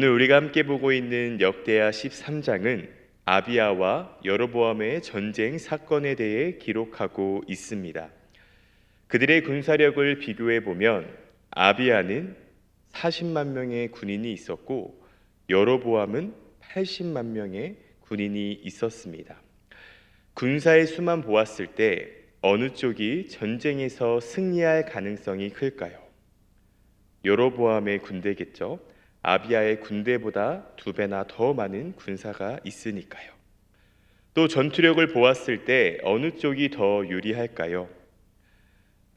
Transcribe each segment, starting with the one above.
오늘 우리가 함께 보고 있는 역대하 13장은 아비야와 여로보암의 전쟁 사건에 대해 기록하고 있습니다. 그들의 군사력을 비교해 보면 아비야는 40만 명의 군인이 있었고 여로보암은 80만 명의 군인이 있었습니다. 군사의 수만 보았을 때 어느 쪽이 전쟁에서 승리할 가능성이 클까요? 여로보암의 군대겠죠. 아비야의 군대보다 두 배나 더 많은 군사가 있으니까요. 또 전투력을 보았을 때 어느 쪽이 더 유리할까요?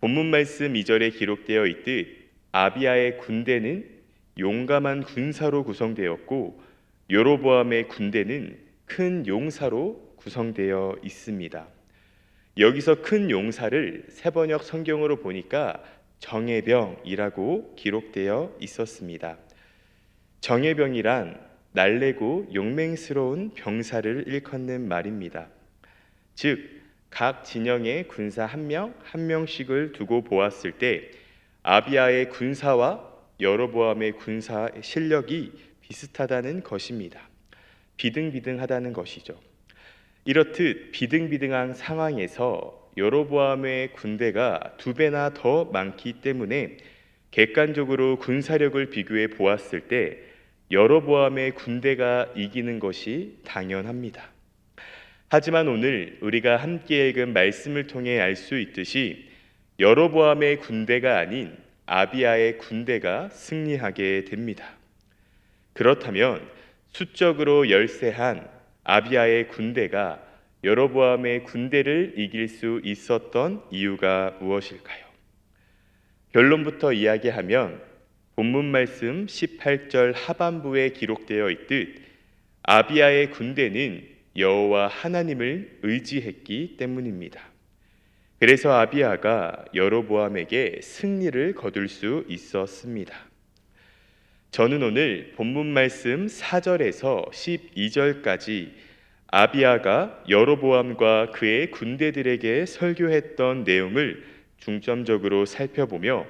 본문 말씀 2절에 기록되어 있듯 아비야의 군대는 용감한 군사로 구성되었고 여로보암의 군대는 큰 용사로 구성되어 있습니다. 여기서 큰 용사를 세번역 성경으로 보니까 정예병이라고 기록되어 있었습니다. 정예병이란 날래고 용맹스러운 병사를 일컫는 말입니다. 즉, 각 진영의 군사 한 명, 한 명씩을 두고 보았을 때 아비아의 군사와 여로보암의 군사 실력이 비슷하다는 것입니다. 비등비등하다는 것이죠. 이렇듯 비등비등한 상황에서 여로보암의 군대가 두 배나 더 많기 때문에 객관적으로 군사력을 비교해 보았을 때 여로보암의 군대가 이기는 것이 당연합니다. 하지만 오늘 우리가 함께 읽은 말씀을 통해 알 수 있듯이 여로보암의 군대가 아닌 아비아의 군대가 승리하게 됩니다. 그렇다면 수적으로 열세한 아비아의 군대가 여로보암의 군대를 이길 수 있었던 이유가 무엇일까요? 결론부터 이야기하면 본문 말씀 18절 하반부에 기록되어 있듯 아비아의 군대는 여호와 하나님을 의지했기 때문입니다. 그래서 아비아가 여로보암에게 승리를 거둘 수 있었습니다. 저는 오늘 본문 말씀 4절에서 12절까지 아비아가 여로보암과 그의 군대들에게 설교했던 내용을 중점적으로 살펴보며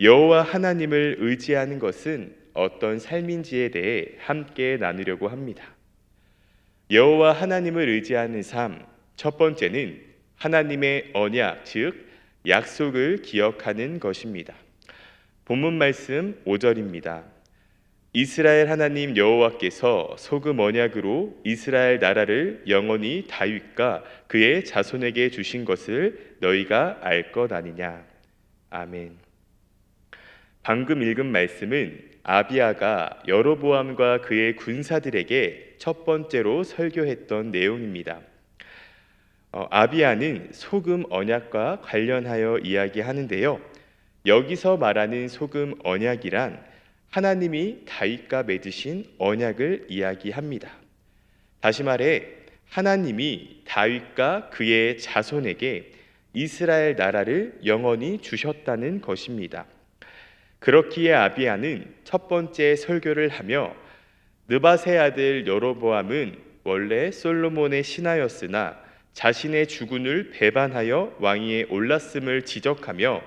여호와 하나님을 의지하는 것은 어떤 삶인지에 대해 함께 나누려고 합니다. 여호와 하나님을 의지하는 삶 첫 번째는 하나님의 언약 즉 약속을 기억하는 것입니다. 본문 말씀 5절입니다. 이스라엘 하나님 여호와께서 소금 언약으로 이스라엘 나라를 영원히 다윗과 그의 자손에게 주신 것을 너희가 알 것 아니냐. 아멘. 방금 읽은 말씀은 아비아가 여로보암과 그의 군사들에게 첫 번째로 설교했던 내용입니다. 어, 아비아는 소금 언약과 관련하여 이야기하는데요. 여기서 말하는 소금 언약이란 하나님이 다윗과 맺으신 언약을 이야기합니다. 다시 말해 하나님이 다윗과 그의 자손에게 이스라엘 나라를 영원히 주셨다는 것입니다. 그렇기에 아비아는 첫 번째 설교를 하며 느바세 아들 여로보암은 원래 솔로몬의 신하였으나 자신의 주군을 배반하여 왕위에 올랐음을 지적하며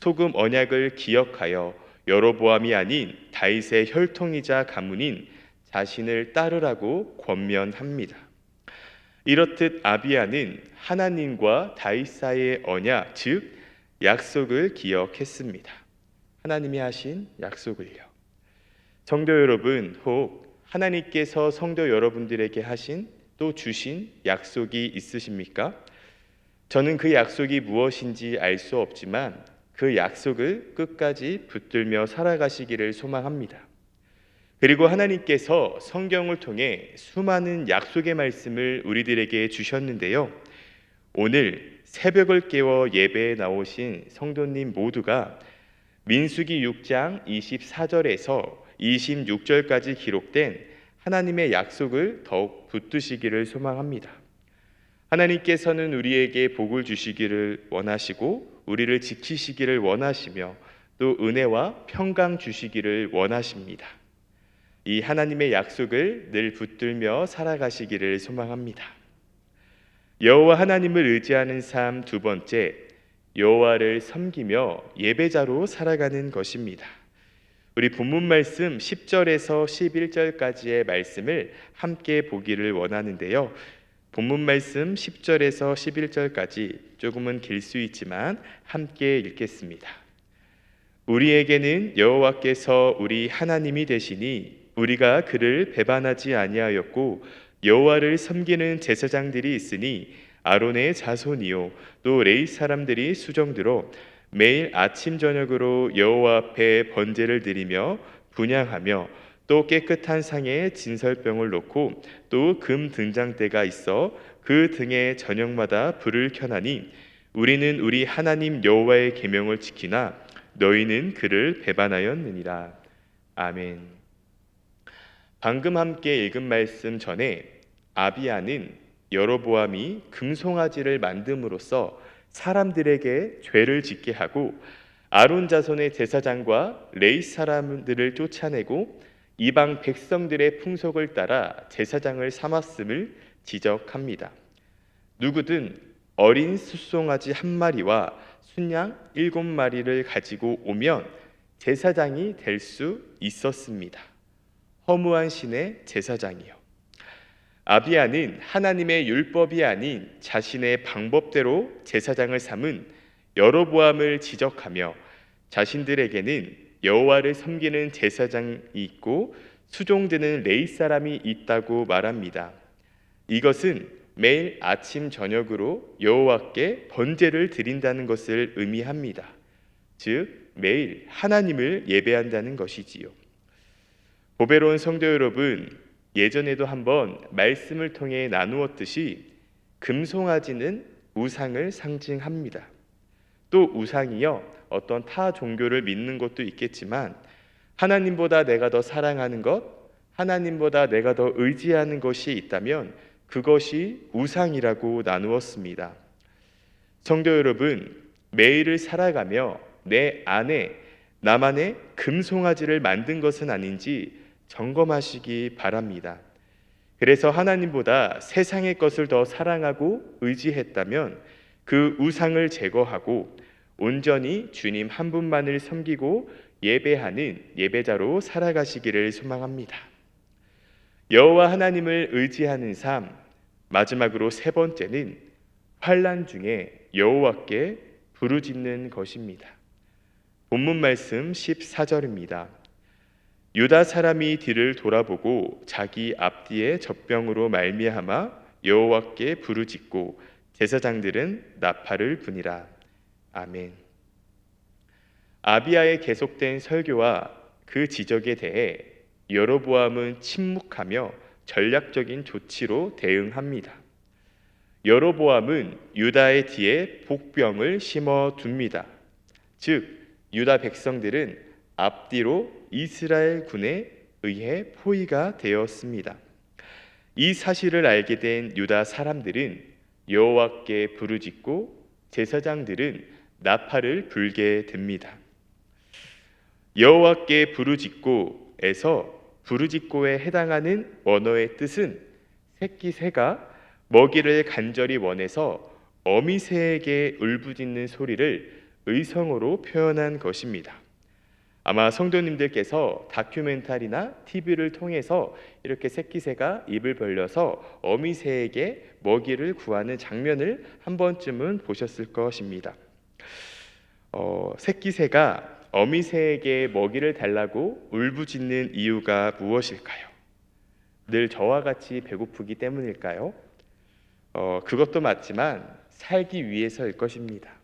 소금 언약을 기억하여 여로보암이 아닌 다윗의 혈통이자 가문인 자신을 따르라고 권면합니다. 이렇듯 아비아는 하나님과 다윗 사이의 언약, 즉 약속을 기억했습니다. 하나님이 하신 약속을요. 성도 여러분, 혹 하나님께서 성도 여러분들에게 하신 또 주신 약속이 있으십니까? 저는 그 약속이 무엇인지 알 수 없지만 그 약속을 끝까지 붙들며 살아가시기를 소망합니다. 그리고 하나님께서 성경을 통해 수많은 약속의 말씀을 우리들에게 주셨는데요. 오늘 새벽을 깨워 예배에 나오신 성도님 모두가 민수기 6장 24절에서 26절까지 기록된 하나님의 약속을 더욱 붙드시기를 소망합니다. 하나님께서는 우리에게 복을 주시기를 원하시고 우리를 지키시기를 원하시며 또 은혜와 평강 주시기를 원하십니다. 이 하나님의 약속을 늘 붙들며 살아가시기를 소망합니다. 여호와 하나님을 의지하는 삶 두 번째, 여호와를 섬기며 예배자로 살아가는 것입니다. 우리 본문 말씀 10절에서 11절까지의 말씀을 함께 보기를 원하는데요. 본문 말씀 10절에서 11절까지 조금은 길 수 있지만 함께 읽겠습니다. 우리에게는 여호와께서 우리 하나님이 되시니 우리가 그를 배반하지 아니하였고 여호와를 섬기는 제사장들이 있으니 아론의 자손이요 또 레이 사람들이 수정들어 매일 아침 저녁으로 여호와 앞에 번제를 드리며 분양하며 또 깨끗한 상에 진설병을 놓고 또 금 등장대가 있어 그 등에 저녁마다 불을 켜나니 우리는 우리 하나님 여호와의 계명을 지키나 너희는 그를 배반하였느니라 아멘. 방금 함께 읽은 말씀 전에 아비아는 여로보암이 금송아지를 만듦으로써 사람들에게 죄를 짓게 하고 아론 자손의 제사장과 레이 사람들을 쫓아내고 이방 백성들의 풍속을 따라 제사장을 삼았음을 지적합니다. 누구든 어린 숫송아지 한 마리와 순양 일곱 마리를 가지고 오면 제사장이 될 수 있었습니다. 허무한 신의 제사장이요. 아비아는 하나님의 율법이 아닌 자신의 방법대로 제사장을 삼은 여로보암을 지적하며 자신들에게는 여호와를 섬기는 제사장이 있고 수종드는 레이 사람이 있다고 말합니다. 이것은 매일 아침 저녁으로 여호와께 번제를 드린다는 것을 의미합니다. 즉 매일 하나님을 예배한다는 것이지요. 보배로운 성도 여러분, 예전에도 한번 말씀을 통해 나누었듯이 금송아지는 우상을 상징합니다. 또 우상이요 어떤 타 종교를 믿는 것도 있겠지만 하나님보다 내가 더 사랑하는 것, 하나님보다 내가 더 의지하는 것이 있다면 그것이 우상이라고 나누었습니다. 성도 여러분, 매일을 살아가며 내 안에 나만의 금송아지를 만든 것은 아닌지 점검하시기 바랍니다. 그래서 하나님보다 세상의 것을 더 사랑하고 의지했다면 그 우상을 제거하고 온전히 주님 한 분만을 섬기고 예배하는 예배자로 살아가시기를 소망합니다. 여호와 하나님을 의지하는 삶 마지막으로 세 번째는 환란 중에 여호와께 부르짖는 것입니다. 본문 말씀 14절입니다. 유다 사람이 뒤를 돌아보고 자기 앞뒤에 젖병으로 말미암아 여호와께 부르짖고 제사장들은 나팔을 부니라. 아멘. 아비아의 계속된 설교와 그 지적에 대해 여로보암은 침묵하며 전략적인 조치로 대응합니다. 여로보암은 유다의 뒤에 복병을 심어 둡니다. 즉 유다 백성들은 앞뒤로 이스라엘 군에 의해 포위가 되었습니다. 이 사실을 알게 된 유다 사람들은 여호와께 부르짖고 제사장들은 나팔을 불게 됩니다. 여호와께 부르짖고에서 부르짖고에 해당하는 언어의 뜻은 새끼 새가 먹이를 간절히 원해서 어미 새에게 울부짖는 소리를 의성어로 표현한 것입니다. 아마 성도님들께서 다큐멘터리나 TV를 통해서 이렇게 새끼새가 입을 벌려서 어미새에게 먹이를 구하는 장면을 한 번쯤은 보셨을 것입니다. 어, 새끼새가 어미새에게 먹이를 달라고 울부짖는 이유가 무엇일까요? 늘 저와 같이 배고프기 때문일까요? 어, 그것도 맞지만 살기 위해서일 것입니다.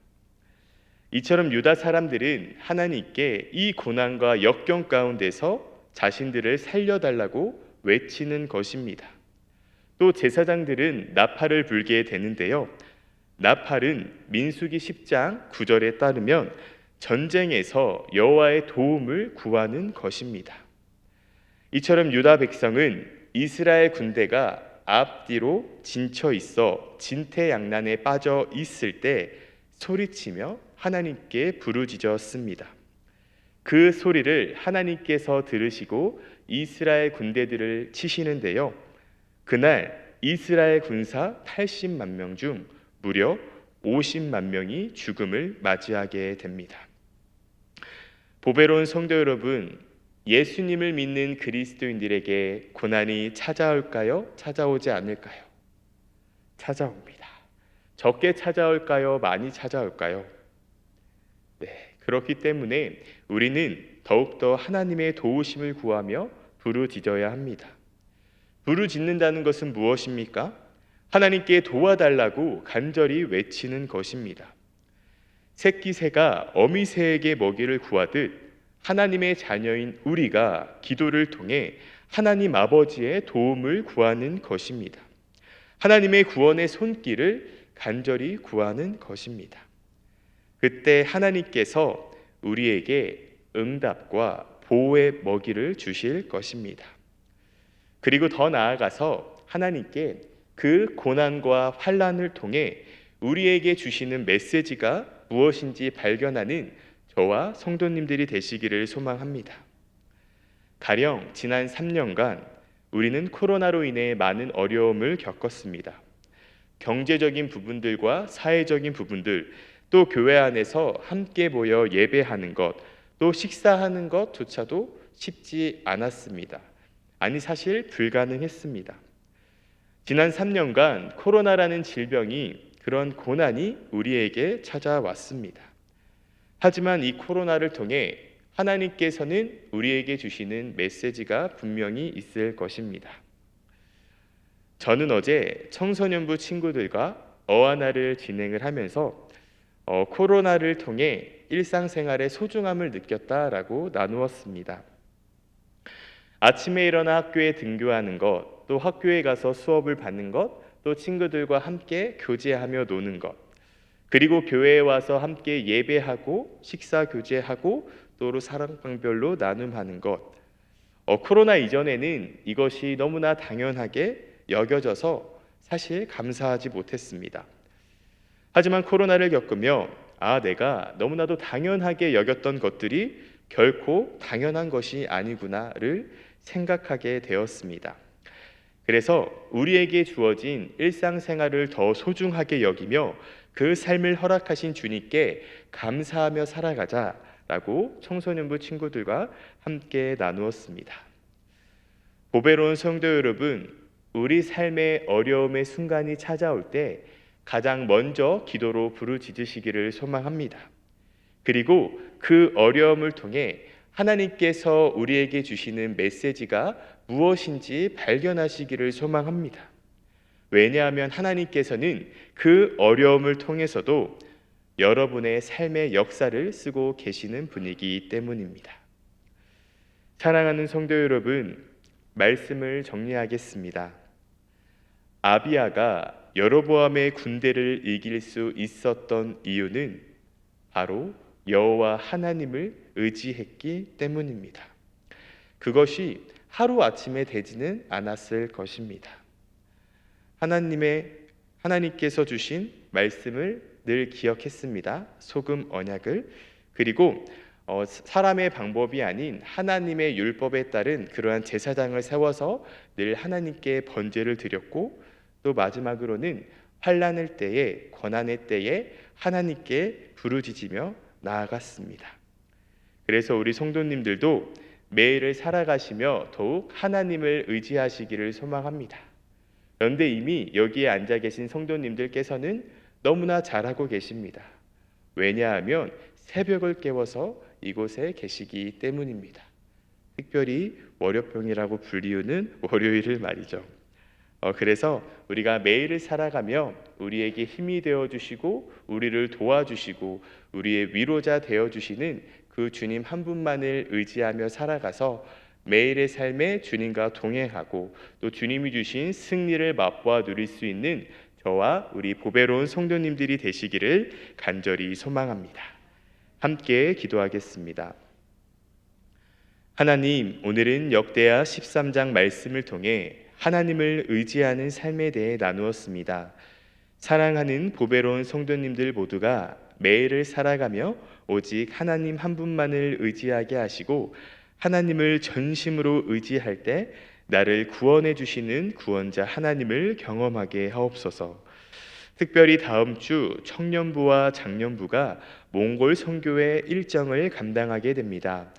이처럼 유다 사람들은 하나님께 이 고난과 역경 가운데서 자신들을 살려달라고 외치는 것입니다. 또 제사장들은 나팔을 불게 되는데요. 나팔은 민수기 10장 9절에 따르면 전쟁에서 여호와의 도움을 구하는 것입니다. 이처럼 유다 백성은 이스라엘 군대가 앞뒤로 진쳐 있어 진퇴양난에 빠져 있을 때 소리치며 하나님께 부르짖었습니다. 그 소리를 하나님께서 들으시고 이스라엘 군대들을 치시는데요. 그날 이스라엘 군사 80만 명 중 무려 50만 명이 죽음을 맞이하게 됩니다. 보배로운 성도 여러분, 예수님을 믿는 그리스도인들에게 고난이 찾아올까요? 찾아오지 않을까요? 찾아옵니다. 적게 찾아올까요? 많이 찾아올까요? 네, 그렇기 때문에 우리는 더욱더 하나님의 도우심을 구하며 부르짖어야 합니다. 부르짖는다는 것은 무엇입니까? 하나님께 도와달라고 간절히 외치는 것입니다. 새끼 새가 어미 새에게 먹이를 구하듯 하나님의 자녀인 우리가 기도를 통해 하나님 아버지의 도움을 구하는 것입니다. 하나님의 구원의 손길을 간절히 구하는 것입니다. 그때 하나님께서 우리에게 응답과 보호의 먹이를 주실 것입니다. 그리고 더 나아가서 하나님께 그 고난과 환란을 통해 우리에게 주시는 메시지가 무엇인지 발견하는 저와 성도님들이 되시기를 소망합니다. 가령 지난 3년간 우리는 코로나로 인해 많은 어려움을 겪었습니다. 경제적인 부분들과 사회적인 부분들, 또 교회 안에서 함께 모여 예배하는 것, 또 식사하는 것조차도 쉽지 않았습니다. 아니 사실 불가능했습니다. 지난 3년간 코로나라는 질병이 그런 고난이 우리에게 찾아왔습니다. 하지만 이 코로나를 통해 하나님께서는 우리에게 주시는 메시지가 분명히 있을 것입니다. 저는 어제 청소년부 친구들과 어하나를 진행을 하면서 어, 코로나를 통해 일상생활의 소중함을 느꼈다라고 나누었습니다. 아침에 일어나 학교에 등교하는 것, 또 학교에 가서 수업을 받는 것, 또 친구들과 함께 교제하며 노는 것, 그리고 교회에 와서 함께 예배하고 식사 교제하고 또로 사랑방별로 나눔하는 것. 어, 코로나 이전에는 이것이 너무나 당연하게 여겨져서 사실 감사하지 못했습니다. 하지만 코로나를 겪으며 아, 내가 너무나도 당연하게 여겼던 것들이 결코 당연한 것이 아니구나를 생각하게 되었습니다. 그래서 우리에게 주어진 일상생활을 더 소중하게 여기며 그 삶을 허락하신 주님께 감사하며 살아가자라고 청소년부 친구들과 함께 나누었습니다. 보배로운 성도 여러분, 우리 삶의 어려움의 순간이 찾아올 때 가장 먼저 기도로 부르짖으시기를 소망합니다. 그리고 그 어려움을 통해 하나님께서 우리에게 주시는 메시지가 무엇인지 발견하시기를 소망합니다. 왜냐하면 하나님께서는 그 어려움을 통해서도 여러분의 삶의 역사를 쓰고 계시는 분이기 때문입니다. 사랑하는 성도 여러분, 말씀을 정리하겠습니다. 아비아가 여로보암의 군대를 이길 수 있었던 이유는 바로 여호와 하나님을 의지했기 때문입니다. 그것이 하루 아침에 되지는 않았을 것입니다. 하나님의 하나님께서 주신 말씀을 늘 기억했습니다. 소금 언약을 그리고 어, 사람의 방법이 아닌 하나님의 율법에 따른 그러한 제사장을 세워서 늘 하나님께 번제를 드렸고 또 마지막으로는 환란을 때에 고난의 때에 하나님께 부르짖으며 나아갔습니다. 그래서 우리 성도님들도 매일을 살아가시며 더욱 하나님을 의지하시기를 소망합니다. 그런데 이미 여기에 앉아 계신 성도님들께서는 너무나 잘하고 계십니다. 왜냐하면 새벽을 깨워서 이곳에 계시기 때문입니다. 특별히 월요병이라고 불리우는 월요일을 말이죠. 어, 그래서 우리가 매일을 살아가며 우리에게 힘이 되어 주시고 우리를 도와주시고 우리의 위로자 되어 주시는 그 주님 한 분만을 의지하며 살아가서 매일의 삶에 주님과 동행하고 또 주님이 주신 승리를 맛보아 누릴 수 있는 저와 우리 보배로운 성도님들이 되시기를 간절히 소망합니다. 함께 기도하겠습니다. 하나님, 오늘은 역대하 13장 말씀을 통해 하나님을 의지하는 삶에 대해 나누었습니다. 사랑하는 보배로운 성도님들 모두가 매일을 살아가며 오직 하나님 한 분만을 의지하게 하시고 하나님을 전심으로 의지할 때 나를 구원해 주시는 구원자 하나님을 경험하게 하옵소서. 특별히 다음 주 청년부와 장년부가 몽골 선교회 일정을 감당하게 됩니다.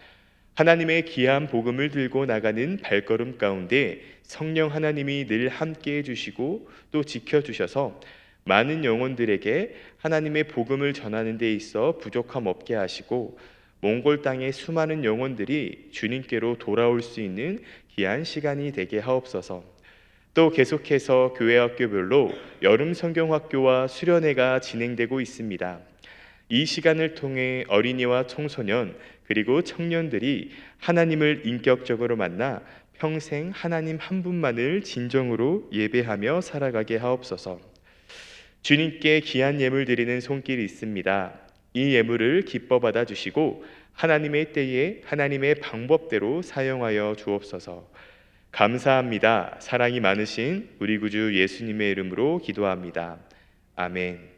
하나님의 귀한 복음을 들고 나가는 발걸음 가운데 성령 하나님이 늘 함께 해주시고 또 지켜주셔서 많은 영혼들에게 하나님의 복음을 전하는 데 있어 부족함 없게 하시고 몽골 땅의 수많은 영혼들이 주님께로 돌아올 수 있는 귀한 시간이 되게 하옵소서. 또 계속해서 교회 학교별로 여름 성경학교와 수련회가 진행되고 있습니다. 이 시간을 통해 어린이와 청소년 그리고 청년들이 하나님을 인격적으로 만나 평생 하나님 한 분만을 진정으로 예배하며 살아가게 하옵소서. 주님께 귀한 예물 드리는 손길이 있습니다. 이 예물을 기뻐 받아 주시고 하나님의 때에 하나님의 방법대로 사용하여 주옵소서. 감사합니다. 사랑이 많으신 우리 구주 예수님의 이름으로 기도합니다. 아멘.